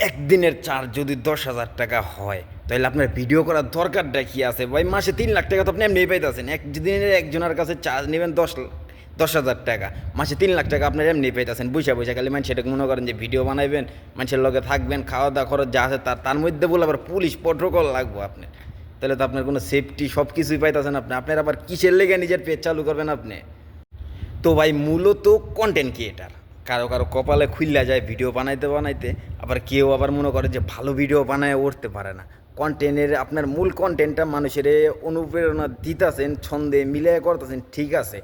একদিনের চার্জ যদি দশ হাজার টাকা হয়, তাহলে আপনার ভিডিও করার দরকারটা কি আছে? ভাই, মাসে তিন লাখ টাকা তো আপনি এমনি পাইতেছেন। একদিনের একজনের কাছে চার্জ নেবেন দশ দশ হাজার টাকা। মাসে তিন লাখ টাকা আপনার এমনি পাইতেছেন। বৈশা বৈশা খালি মানুষ সেটাকে মনে করেন যে ভিডিও বানাবেন মানুষের লগে থাকবেন খাওয়া দাওয়া খরচ যা আছে তার তার মধ্যে বলে আবার পুলিশ প্রোটোকল লাগবো আপনার। তাহলে তো আপনার কোনো সেফটি সব কিছুই পাইতেছেন আপনি। আপনার আবার কিসের লেগে নিজের পেজ চালু করবেন আপনি? তো ভাই, মূলত কন্টেন্ট ক্রিয়েটার কারও কারও কপালে খুললা যায় ভিডিও বানাইতে বানাইতে, আবার কেউ আবার মনে করে যে ভালো ভিডিও বানায় উঠতে পারে না। কন্টেন্টের আপনার মূল কন্টেন্টটা মানুষের অনুপ্রেরণা দিতেছেন, ছন্দে মিলে করতেছেন, ঠিক আছে।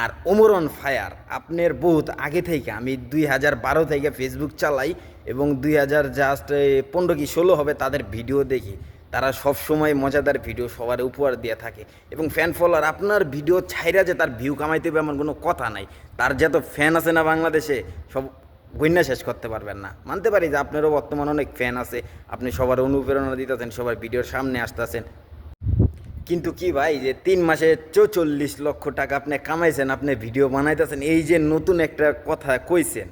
আর ওমরন ফায়ার আপনার বহুত আগে থেকে আমি দুই হাজার বারো থেকে ফেসবুক চালাই এবং দুই হাজার জাস্ট পনেরো কি ষোলো হবে তাদের ভিডিও দেখি। তারা সব সময় মজাদার ভিডিও সবার উপহার দিয়ে থাকে। এবং ফ্যান ফলোয়ার আপনার ভিডিও ছাইরা যে তার ভিউ কামাইতে হবে এমন কোনো কথা নাই। তার যত ফ্যান আছে না বাংলাদেশে, সব গণ্যা শেষ করতে পারবেন না। মানতে পারি যে আপনারও বর্তমানে অনেক ফ্যান আছে। আপনি সবার অনুপ্রেরণা দিতেছেন, সবার ভিডিওর সামনে আসতেছেন। কিন্তু কি ভাই, যে তিন মাসে চৌচল্লিশ লক্ষ টাকা আপনি কামাইছেন, আপনি ভিডিও বানাইতেছেন, এই যে নতুন একটা কথা কইছেন,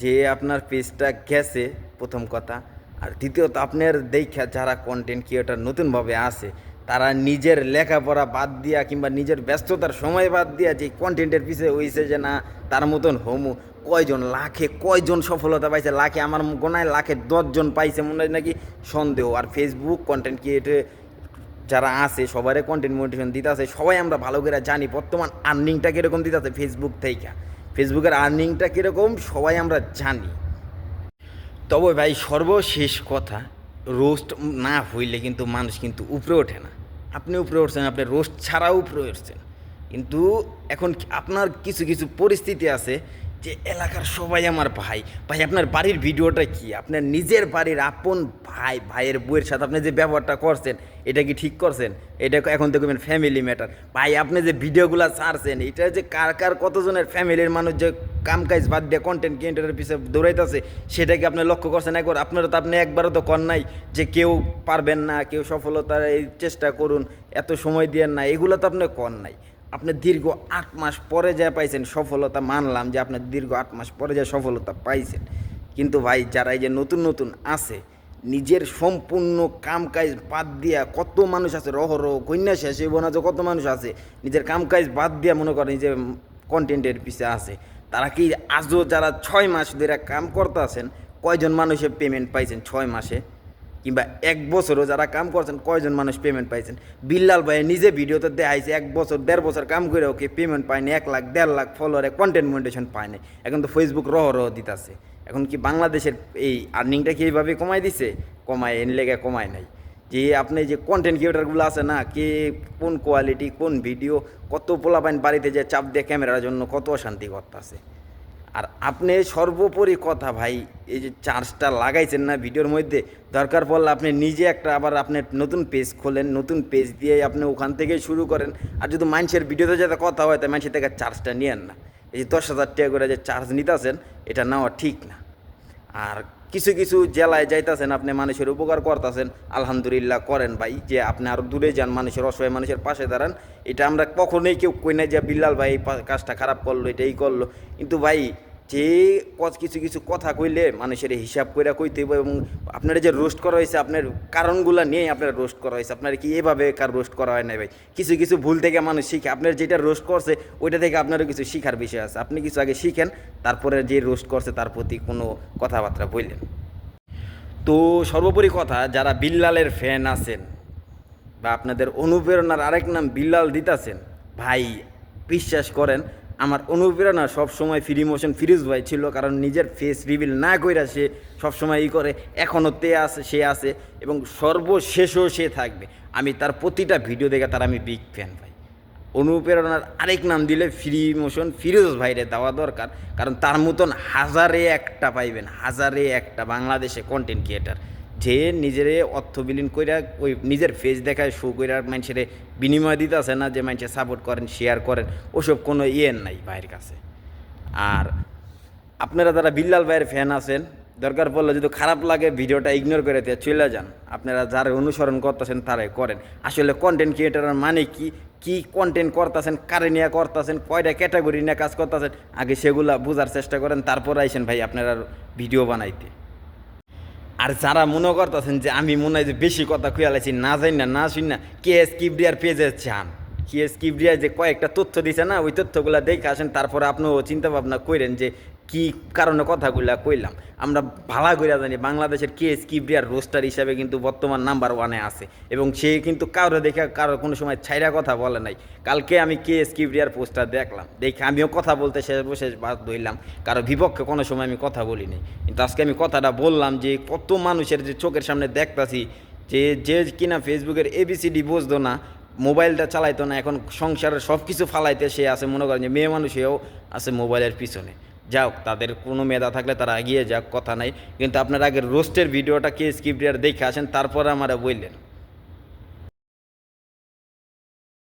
যে আপনার পেজটা গেছে, প্রথম কথা। আর দ্বিতীয়ত আপনার দেখা যারা কন্টেন্ট ক্রিয়েটার নতুনভাবে আসে তারা নিজের লেখাপড়া বাদ দিয়া কিংবা নিজের ব্যস্ততার সময় বাদ দিয়া যে কন্টেন্টের পিছিয়ে হইছে যে না, তার মতন হোমু। কয়জন লাখে, কয়জন সফলতা পাইছে? লাখে আমার গোনায় লাখে দশজন পাইছে মনে হয় নাকি? সন্দেহ। আর ফেসবুক কন্টেন্ট ক্রিয়েটর যারা আছে সবারই কন্টেন্ট মোটিভেশন দিতেছে, সবাই আমরা ভালো করে জানি বর্তমান আর্নিংটা কীরকম দিতেছে ফেসবুক থেকে। ফেসবুকের আর্নিংটা কীরকম, সবাই আমরা জানি। তবে ভাই সর্বশেষ কথা, রোস্ট না হইলে কিন্তু মানুষ কিন্তু উপরে ওঠে না। আপনি উপরে উঠছেন, আপনি রোস্ট ছাড়াও উপরে উঠছেন। কিন্তু এখন আপনার কিছু কিছু পরিস্থিতি আছে যে এলাকার সবাই আমার ভাই। ভাই, আপনার বাড়ির ভিডিওটা কি? আপনার নিজের বাড়ির আপন ভাই, ভাইয়ের বউয়ের সাথে আপনি যে ব্যবহারটা করছেন, এটা কি ঠিক করছেন? এটা এখন দেখবেন ফ্যামিলি ম্যাটার ভাই, আপনি যে ভিডিওগুলো ছাড়ছেন, এটা যে কার কার কতজনের ফ্যামিলির মানুষ যে কাম কাজ বাদ দিয়ে কন্টেন্ট ক্রিয়েটারের পিছিয়ে দৌড়াইতেছে, সেটা কি আপনি লক্ষ্য করছেন? একবার আপনারা তো আপনি একবারও তো কর নাই যে কেউ পারবেন না, কেউ সফলতার এই চেষ্টা করুন, এত সময় দিয়েন না, এগুলো তো আপনি কর নাই। আপনি দীর্ঘ আট মাস পরে যা পাইছেন সফলতা মানলাম যে আপনার দীর্ঘ আট মাস পরে যা সফলতা পাইছেন। কিন্তু ভাই, যারা এই যে নতুন নতুন আছে, নিজের সম্পূর্ণ কাম কাজ বাদ দিয়া কত মানুষ আছে রহরহ কন্যা শেষ হইব না যে কত মানুষ আছে, নিজের কাম কাজ বাদ দিয়া মনে করেন যে কন্টেন্টের পিছে আছে, তারা কি আজও যারা ছয় মাস ধরে কাম করতে আছেন কয়জন মানুষের পেমেন্ট পাইছেন ছয় মাসে? কিংবা এক বছরও যারা কাম করছেন, কয়জন মানুষ পেমেন্ট পাইছেন? বিল্লাল ভাই নিজে ভিডিওতে দেখাইছে, এক বছর, দেড় বছর কাম করে ওকে পেমেন্ট পায়নি, এক লাখ, দেড় লাখ ফলোয়ারে কন্টেন্ট মনিটেশন পায় নাই। এখন তো ফেসবুক রহ রহ দিতেছে। এখন কি বাংলাদেশের এই আর্নিংটা কি এইভাবে কমাই দিছে? কমায় এন লেগে কমায় নাই। যে আপনি যে কন্টেন্ট ক্রিয়েটারগুলো আছে না, কে কোন কোয়ালিটি কোন ভিডিও কত পোলাপাইন বাড়িতে যে চাপ দিয়ে ক্যামেরার জন্য কত অশান্তি করতেছে। আর আপনি সর্বোপরি কথা ভাই, এই যে চার্জটা লাগাইছেন না ভিডিওর মধ্যে, দরকার পড়লে আপনি নিজে একটা আবার আপনি নতুন পেজ খোলেন, নতুন পেজ দিয়ে আপনি ওখান থেকে শুরু করেন। আর যদি মানুষের ভিডিওতে যাতে কথা হয়, তাই মানুষের থেকে চার্জটা নিয়েন না। এই যে দশ হাজার টাকা করে যে চার্জ নিতেছেন, এটা নেওয়া ঠিক না। আর কিছু কিছু জেলায় যাইতেছেন, আপনি মানুষের উপকার করতেছেন, আলহামদুলিল্লাহ করেন ভাই, যে আপনি আরও দূরে যান, মানুষের অসহায় মানুষের পাশে দাঁড়ান, এটা আমরা কখনোই কেউ কই না যে বিল্লাল ভাই কাজটা খারাপ করল এটা এই করল। কিন্তু ভাই যে কিছু কিছু কথা কইলে মানুষের হিসাব কইরা কইতে হইব এবং আপনার যে রোস্ট করা হয়েছে আপনার কারণগুলো নিয়ে আপনার রোস্ট করা হয়েছে আপনার কি এভাবে কার রোস্ট করা হয় না ভাই? কিছু কিছু ভুল থেকে মানুষ শিখে, আপনার যেটা রোস্ট করছে, ওইটা থেকে আপনারও কিছু শিখার বিষয় আছে। আপনি কিছু আগে শিখেন, তারপরে যে রোস্ট করছে, তার প্রতি কোনো কথাবার্তা বললেন। তো সর্বোপরি কথা, যারা বিল্লালের ফ্যান আছেন বা আপনাদের অনুপ্রেরণার আরেক নাম বিল্লাল দিতাছেন, ভাই, বিশ্বাস করেন আমার অনুপ্রেরণা সবসময় ফ্রি মোশন ফিরোজ ভাই ছিল, কারণ নিজের ফেস রিভিল না কইরা সে সবসময় ই করে এখনও তে আছে, সে আছে, এবং সর্বশেষও সে থাকবে। আমি তার প্রতিটা ভিডিও দেখে তার আমি বিগ ফ্যান ভাই। অনুপ্রেরণার আরেক নাম দিলে ফ্রি মোশন ফিরোজ ভাইরে দেওয়া দরকার, কারণ তার মতন হাজারে একটা পাইবেন, হাজারে একটা বাংলাদেশে কন্টেন্ট ক্রিয়েটার যে নিজের অর্থ বিলীন কইরা ওই নিজের ফেস দেখায় শো কইরা মানুষের বিনিময় দিতে আছে না যে মানুষের সাপোর্ট করেন শেয়ার করেন, ওসব কোনো ইয়ে নাই ভাইয়ের কাছে। আর আপনারা যারা বিল্লাল ভাইয়ের ফ্যান আছেন, দরকার পড়লে যদি খারাপ লাগে ভিডিওটা ইগনোর করে দিয়ে চলে যান। আপনারা যারা অনুসরণ করতেছেন, তারাই করেন। আসলে কন্টেন্ট ক্রিয়েটারের মানে কি? কি কন্টেন্ট করতেছেন, কারে নিয়ে করতেছেন, কয়টা ক্যাটাগরি নিয়ে কাজ করতেছেন? আগে সেগুলা বোঝার চেষ্টা করেন, তারপর আইসেন ভাই আপনারা ভিডিও বানাইতে। আর যারা মনে করতেছেন যে আমি মনে হয় যে বেশি কথা খুয়ালাইছি না জানি না না শুনি না, কে এস কিবরিয়ার পেজে চান কে এস কিবরিয়া যে কয়েকটা তথ্য দিছে না, ওই তথ্যগুলো দেখে আসেন, তারপরে আপনিও চিন্তা ভাবনা করেন যে কি কারণে কথাগুলা কইলাম? আমরা ভালো করে জানি বাংলাদেশের কে এস কিবরিয়ার রোস্টার হিসাবে কিন্তু বর্তমান নাম্বার ওয়ানে আছে এবং সে কিন্তু কারও দেখে কারও কোনো সময় ছাইরা কথা বলে নাই। কালকে আমি কে এস কিবরিয়ার পোস্টার দেখলাম। দেখে আমিও কথা বলতে শেষ বসে বাদ ধরলাম কারও বিপক্ষে কোনো সময় আমি কথা বলিনি কিন্তু আজকে আমি কথাটা বললাম যে কত মানুষের যে চোখের সামনে দেখতাছি যে যে কিনা ফেসবুকের এবিসিডি বুঝতো না, মোবাইলটা চালাইতো না, এখন সংসারের সব কিছু ফালাইতে সে আছে, মনে করেন যে মেয়ে মানুষেও আছে মোবাইলের পিছনে। যাক, তাদের কোনো মেধা থাকলে তারা এগিয়ে যাক, কথা নাই। কিন্তু আপনার আগের রোস্টের ভিডিওটা কে স্ক্রিপ্ট দেখে আসেন, তারপরে আমারা বললেন।